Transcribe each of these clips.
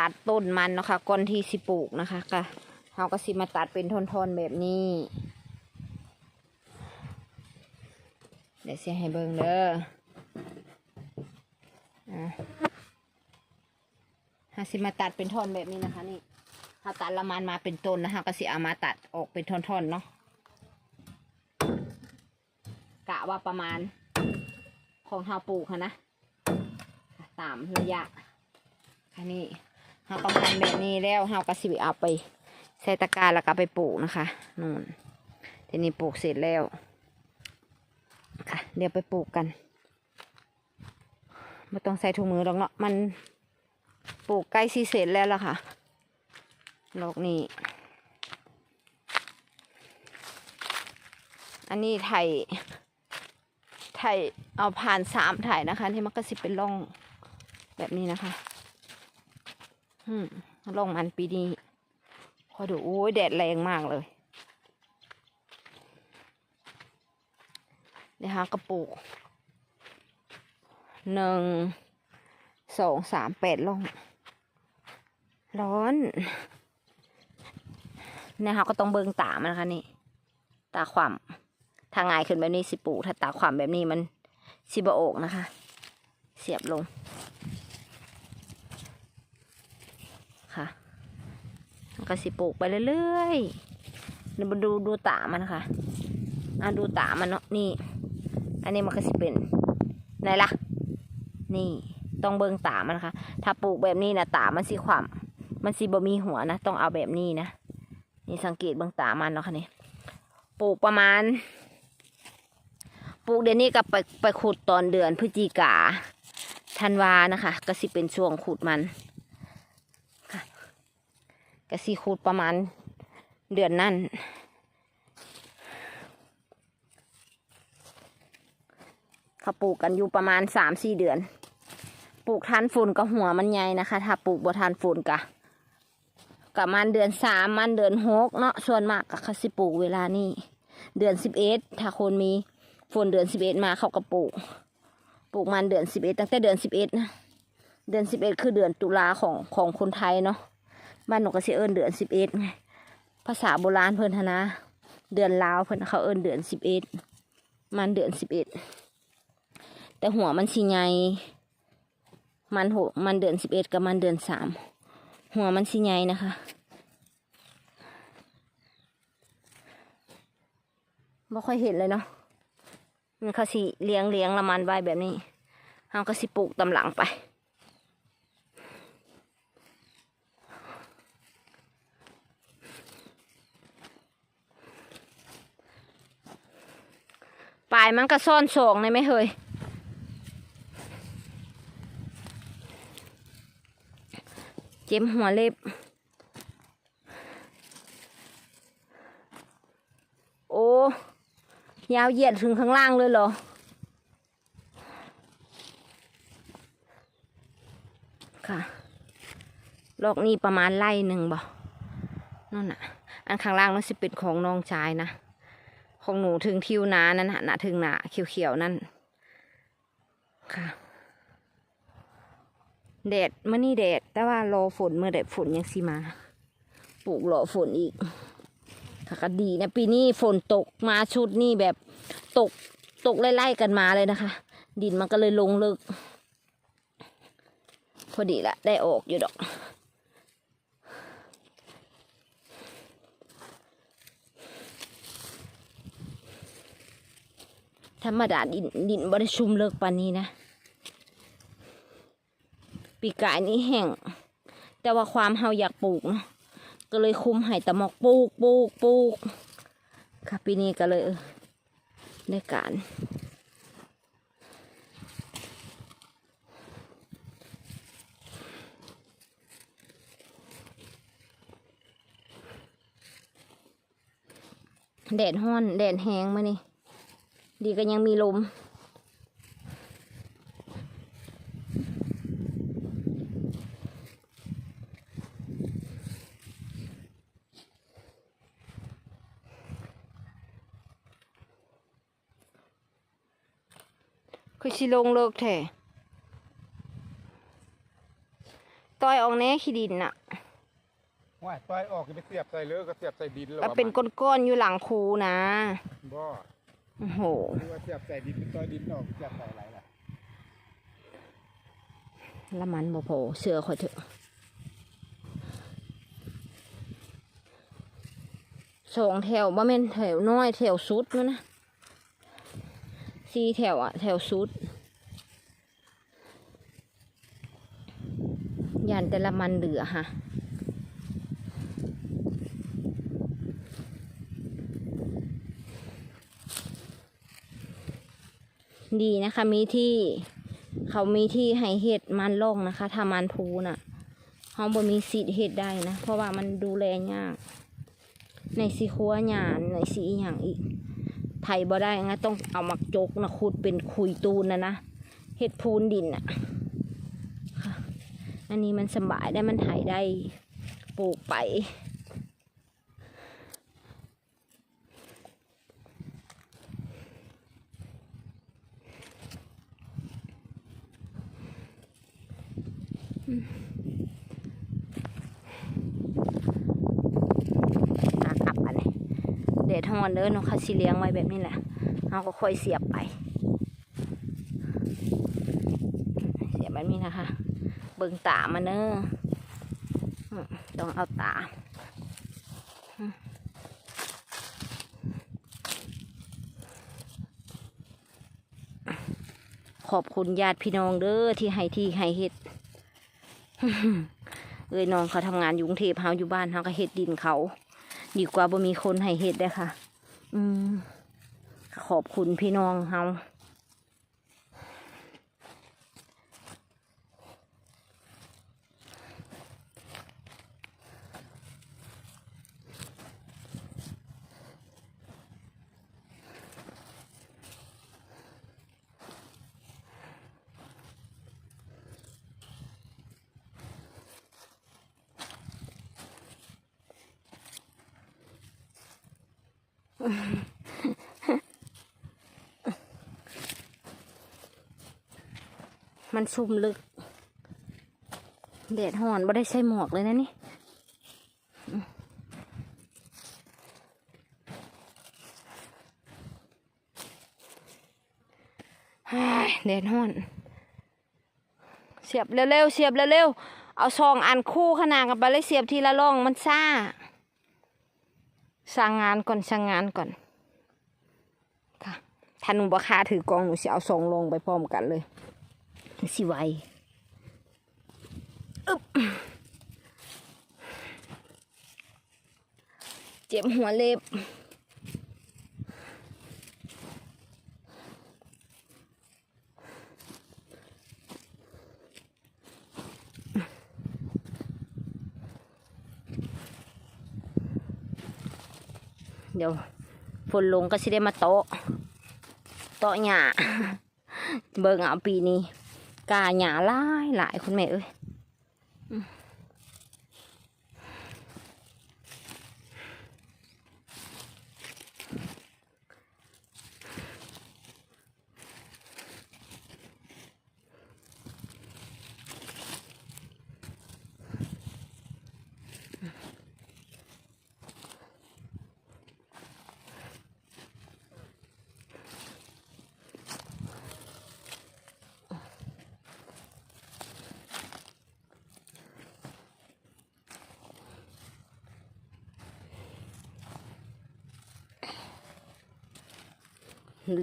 ตัดต้นมันนะคะก่อนที่สิปลูกนะคะก็เราก็สิมาตัดเป็นทอนๆแบบนี้เดี๋ยวเสียให้เบิ่งเด้ออะหาสิมาตัดเป็นท่อนแบบนี้นะคะนี่ถ้าตัดละมันมาเป็นต้นนะคะก็สิเอามาตัดออกเป็นท่อนๆเนาะ กะว่าประมาณของเฮาปลูกค่ะนะ ตามระยะ อันนี้ เฮาประมาณแบบนี้แล้วเฮาก็สิเอาไปใส่ตะกร้าแล้วก็ไปปลูกนะคะนู่นทีนี้ปลูกเสร็จแล้วค่ะ เดี๋ยวไปปลูกกันไม่ต้องใส่ถุงมือหรอกเนาะมันปลูกใกล้สีเสร็จแล้วล่ะค่ะโลกนี้ อันนี้ไถไถเอาผ่านสามไถนะคะ ที่มันก็สิเป็นร่องแบบนี้นะคะ อืมร่องมันปีนี้พอดูโอ้ยแดดแรงมากเลย เดี๋ยวหากระปุกหนึ่งสองสามแปดล่องร้อนเนี่ยค่ะก็ต้องเบิงตามันนะคะนี่ ตาความถ้าง่ายขึ้นแบบนี้สิปูถ้าตาความแบบนี้มันสิบโอกนะคะ เสียบลง ค่ะแล้ว ก็สิปลูกไปเรื่อยๆเดี๋ยวมาดูดูตามันค่ะอะดูตามันเนาะนี่ อันนี้มันก็สิเป็นไหนล่ะ นี่ต้องเบิ่งตามันค่ะ ถ้าปลูกแบบนี้นะตามันสิขวามมันสิบ่มีหัวนะ ต้องเอาแบบนี้นะ นี่สังเกตเบิ่งตามันเนาะค่ะนี่ปลูกประมาณ ปลูกเดี๋ยวนี้ก็ไปไปขุดตอนเดือนพฤศจิกาธันวานะคะ ก็สิเป็นช่วงขุดมัน ก็สิขุดประมาณเดือนนั่นเขาปลูกกันอยู่ประมาณสามสี่เดือน ปลูกทานฝุ่นกับหัวมันใหญ่นะคะ ถ้าปลูกบ่ทานฝุ่นกะกับมันเดือนสามมันเดือนหกเนาะส่วนมากก็เขาสิปลูกเวลานี้เดือนสิบเอ็ดถ้าคนมีฝนเดือนสิบเอ็ดมาเขาก็ปลูก ปลูกมันเดือนสิบเอ็ดตั้งแต่เดือนสิบเอ็ดนะเดือนสิบเอ็ดคือเดือนตุลาของของคนไทยเนาะ บ้านหนูก็สิเอินเดือนสิบเอ็ดไงภาษาโบราณเพิ่นนนะเดือนลาวเพิ่นเขาเอินเดือนสิบเอ็ดมันเดือนสิบเอ็ดแต่หัวมันสีใหญ่มันหกมันเดือนสิบเอ็ดกับมันเดือนสามหัวมันสีใหญ่นะคะไม่ค่อยเห็นเลยเนาะมันเขาสิเลี้ยงเลี้ยงละมันไว้แบบนี้เขาก็สิปลูกตำหลังไป ปลายมันก็ซ่อนโศงเลยไหมเฮ้ยเจ็บหัวเล็บ โอ้ ยาวเหยียดถึงข้างล่างเลยเหรอค่ะลอกนี้ประมาณไล่หนึ่งบ่นั่นน่ะ อันข้างล่างนั่นสิเป็นของน้องชายนะ ของหนูถึงทิวนานั่นน่ะนะถึงหนาเขียวๆนั่นค่ะแดดมื่อนี่แดดแต่ว่ารอฝนเมื่อแดดฝนยังสิมา ปลูกรอฝนอีกค่ะก็ดีนะปีนี้ฝนตกมาชุดนี่แบบตกตกไล่ๆกันมาเลยนะคะ ดินมันก็เลยลงลึก พอดีละได้ออกอยู่ดอก ธรรมดาดินดินบริชุมเลิกปานนี้นะ ปีกายนี้แห้งแต่ว่าความเฮาอยากปลูกเนาะก็เลยคุมให้ตะมอกปลูกปลูกปลูกค่ะปีนี้ก็เลยได้การแดดห้อนแดดแห้งมานี่ ดีก็ยังมีลม คือชิลงเลิกแท้ตอนอยออกแน่ขี้ดินน่ะว่าต้อยออกจะไปเสียบใส่เลยก็เสียบใส่ดินแล้วแล้วเป็นก้อนๆอยู่หลังคูนะบ่ โอ้โหหรือว่าเสียบใส่ดินเป็นต้อยดินออกเสียบใส่อะไรล่ะละมันบ่พอเสือขอยเถอะสองแถวบ่แม่นแถวน้อยแถวสุดนู่นนะสี่แถวอะแถวสุดยันแต่ละมันเหลือฮะ ดีนะคะ มีที่ เขามีที่ให้เห็ดมันล่องนะคะถ้ามันพูน่ะเขาบ่มีสิทธิ์เห็ดได้นะ เพราะว่ามันดูแลยาก ในสีคัวหยานในสีอย่างอีก ไถบ่ได้งั้นต้องเอามักจกนะขุดเป็นคุยตูนนะนะเห็ดพูนดินอะค่ะอันนี้มันสบายได้มันไถได้ปลูกไป ตากลับอันนี้เดดฮอนเด้อเนาะค่ะสิเลี้ยงไว้แบบนี้แหละเราก็ค่อยเสียบไป เสียบแบบนี้นะคะ เบิ่งตามาเนอะต้องเอาตาขอบคุณญาติพี่น้องเด้อที่ให้ที่ให้เฮ็ด เอ้ยน้องเขาทำงานยุงเทพเฮาอยู่บ้านเฮาก็เฮ็ดดินเขาดีกว่าบ่มีคนให้เฮ็ดเด้ค่ะ อืมขอบคุณพี่น้องเฮา มันซุ่มลึก แดดห่อนบ่ได้ใส่หมวกเลยนะนี่เฮ้ยแดดห่อน เสียบเร็วๆ เสียบเร็วๆ เอาซองอันคู่ขนานกันไปเลยเสียบทีละร่องมันซ่า สั่งงานก่อนสั่งงานก่อน ค่ะถ้าหนูบ่คาถือกองหนูจะเอาซองลงไปพร้อมกันเลยสิไวอึบเจ็บหัวเล็บ เดี๋ยวฝนลงก็สิได้มาโตะโตะหยาเบิ่งเอาปีนี้กาหยาหลายหลายคุณแม่เอ้ย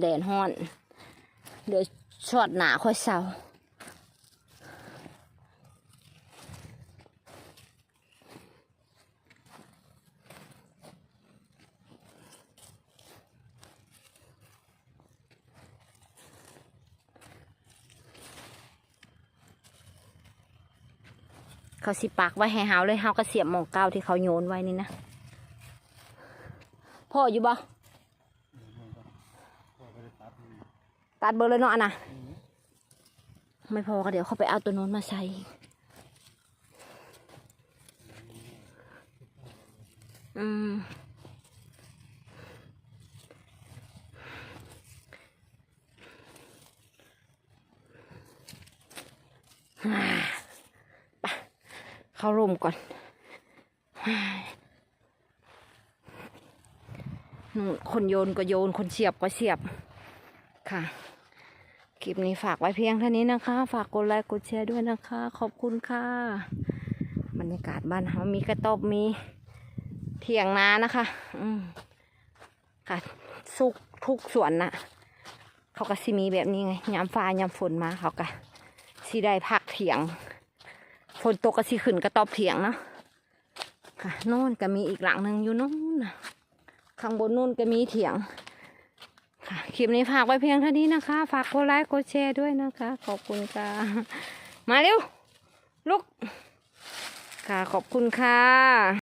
แดดฮ้อน เดี๋ยวชอดหนาค่อยเศร้าเขาสิปักไว้ให้เฮาเลยเฮาก็เสียบหมองเก้าที่เขาโยนไว้นี่นะพ่ออยู่บ่ ตัดเบอร์เลยเนาะอันะไม่พอก็เดี๋ยวเขาไปเอาตัวโน้นมาใส่อืมไปเข้าร่มก่อนนู่นคนโยนก็โยน คนเสียบก็เสียบ ค่ะ คลิปนี้ฝากไว้เพียงเท่านี้นะคะ ฝากกดไลค์กดแชร์ด้วยนะคะ ขอบคุณค่ะ บรรยากาศบ้านเฮามีกระต๊อบมีเถียงนานะคะ อืมค่ะสุกทุกสวนน่ะ เขาก็สิมีแบบนี้ไงยามฟ้ายามฝนมาเขาก็สิได้พักเถียง ฝนตกก็สิขึ้นกระต๊อบเถียงเนาะค่ะโน่นก็มีอีกหลังหนึ่งอยู่โน่นนะข้างบนนู่นก็มีเถียง คลิปนี้ฝากไว้เพียงเท่านี้นะคะ ฝากกดไลค์กดแชร์ด้วยนะคะ ขอบคุณค่ะ มาเร็ว ลุก ค่ะขอบคุณค่ะ